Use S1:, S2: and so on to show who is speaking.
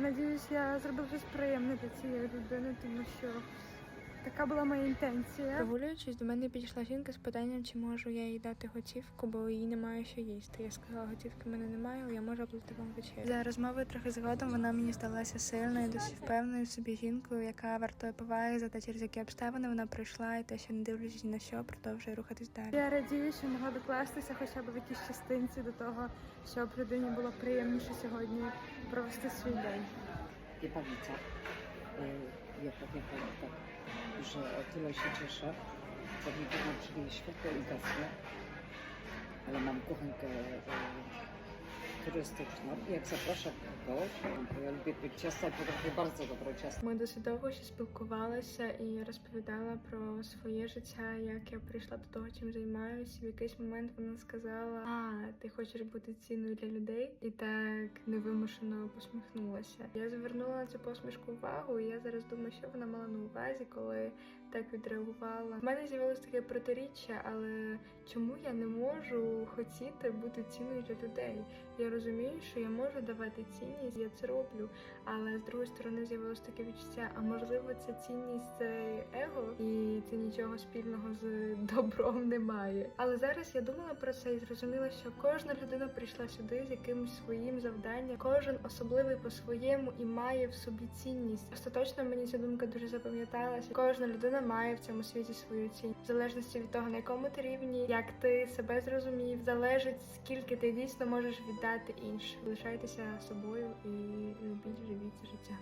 S1: Надіюсь, я зробив щось приємне для цієї людини, тому що така була моя інтенція. Прогулюючись, до мене підійшла жінка з питанням, чи можу я їй дати готівку, бо їй немає що їсти. Я сказала, готівки в мене немає, але я можу оплатити вам вечерю. За розмовою трохи згодом вона мені здалася сильною, досить впевненою в собі жінкою, яка вартує поваги за те, через які обставини вона пройшла, і те, що не дивлячись на що, продовжує рухатись далі. Я радію, що могла докластися хоча б в якійсь частинці до того, щоб людині було приємніше сьогодні провести свій день.
S2: Co? Y, Ja powiem pani tak, że o tyle się cieszę, co mi wyłączyli światło i gasło, ale mam kuchenkę y, turystyczną i jak zapraszam kogoś, lubię piec ciasta potrafię bardzo dobre ciasto.
S1: Ми досить довго ще спілкувалися і розповідала про своє життя, як я прийшла до того, чим займаюся. В якийсь момент вона сказала: А, ти хочеш бути цінною для людей, і так невимушено посміхнулася. Я звернула цю посмішку увагу, і я зараз думаю, що вона мала на увазі, коли так відреагувала. В мене з'явилось таке протиріччя, але чому я не можу хотіти бути цінною для людей? Я розумію, що я можу давати цінність, я це роблю. Але з другої сторони з'явилось таке відчуття, а можливо, ця цінність це его, і це нічого спільного з добром немає. Але зараз я думала про це і зрозуміла, що кожна людина прийшла сюди з якимось своїм завданням, кожен особливий по-своєму і має в собі цінність. Остаточно мені ця думка дуже запам'яталася. Кожна людина має в цьому світі свою цінність. В залежності від того, на якому ти рівні, як ти себе зрозумів, залежить скільки ти дійсно можеш віддати іншим. Лишайтеся собою і любіть, живіть життя.